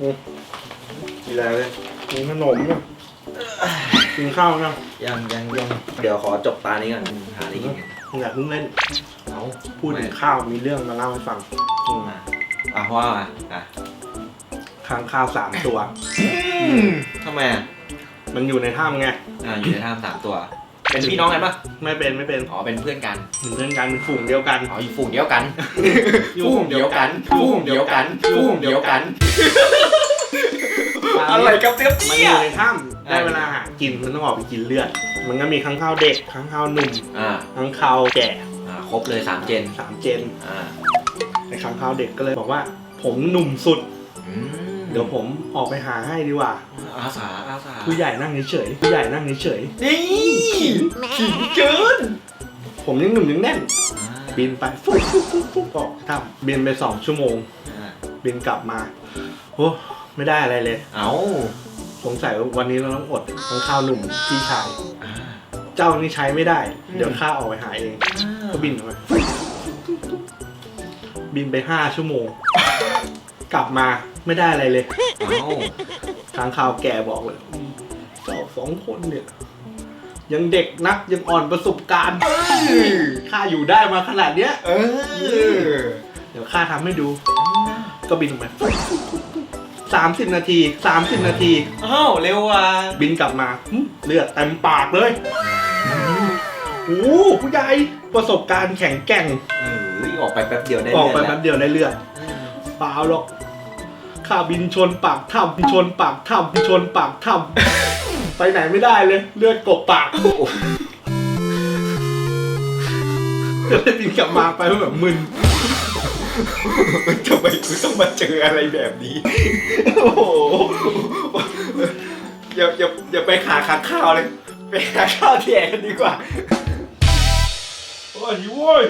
กินอะไรเลยกินขนมเนี่ยกินข้าวเนี่ยยังยังยังเดี๋ยวขอจบตานี้ก่อนหาอะไรกินกันอย่าเพิ่งเล่นเอาพูดถึงข้าวมีเรื่องมาเล่าให้ฟังอืมอะอะว่ามาอะค้างข้าวสามตัว ทำไมอะมันอยู่ในถ้ำไงอะอยู่ในถ้ำสามตัว เป็นพี่น้องกันปะไม่เป็นไม่เป็นอ๋อเป็นเพื่อนกันเป็นเพื่อนกันเป็นฝูงเดียวกันอ๋ออยู่ฝูงเดียวกันอยู่ฝูงเดียวกันฝูงเดียวกันฝูงเดียวกันอะไรครับเตี้ยมันอเตี้ยยู่ในถ้ำได้เวลาหากินมันต้องออกไปกินเลือด มันก็มีค้างข้าวเด็กค้างข้าวหนุ่มอ่าค้างข้าวแก่อ่าครบเลยสามเจนสามเจนอ่าไอ้ค้างข้าวเด็กก็เลยบอกว่า ผมหนุ่มสุดอืม เดี๋ยวผมออกไปหาให้ดีกว่า อาสาอาสาผู้ใหญ่นั่งเฉยๆผู้ใหญ่นั่งเฉยนี่ขิงเกินๆผมยังหนุ่มยังแน่น บินไปฟุ๊บฟุ๊บฟุ๊บฟุ๊บออกถ้ำบินไปสองชั่วโมง อ่าบินกลับมาโอ้ไม่ได้อะไรเลย เอาสงสัยว่าวันนี้เราต้องอดทั้งข้าวหนุ่มพี่ชาย อ่าเจ้านี่ใช้ไม่ได้อืมเดี๋ยวข้าออกไปหาเอง ก็บินออกไปบินไปห้าชั่วโมง กลับมาไม่ได้อะไรเลยเอาทางข่าวแก่บอกเลยเจ้าสองคนเนี่ย ยังเด็กนักยังอ่อนประสบการณ์ข้าอยู่ได้มาขนาดเนี้ย เออ เดี๋ยวข้าทำให้ดู ก็บินออกไปสามสิบนาทีสามสิบนาที อ้าวเร็วว่ะบินกลับมาหึเลือดเต็มปากเลยโอ้โหผู้ใหญ่ประสบการณ์แข็งแกร่งเออออกไปแป๊บเดียวได้ออกไปเลืแป๊ดบเดียวได้เลือดเปล่าหรอก ข้าบินชนปากถ้ำชนปากถ้ำชนปากถ้ำไปไหนไม่ได้เลยเลือดกบปากแล้วก็เลยบินกลับมาไปแบบมึนทำไมกูต้องมาเจออะไรแบบนี้ โอ้โห อย่าอย่าอย่าไปขาขาข้าวเลย ไปหาข้าวที่แอร์กันดีกว่า โอ้ยหิวเว้ย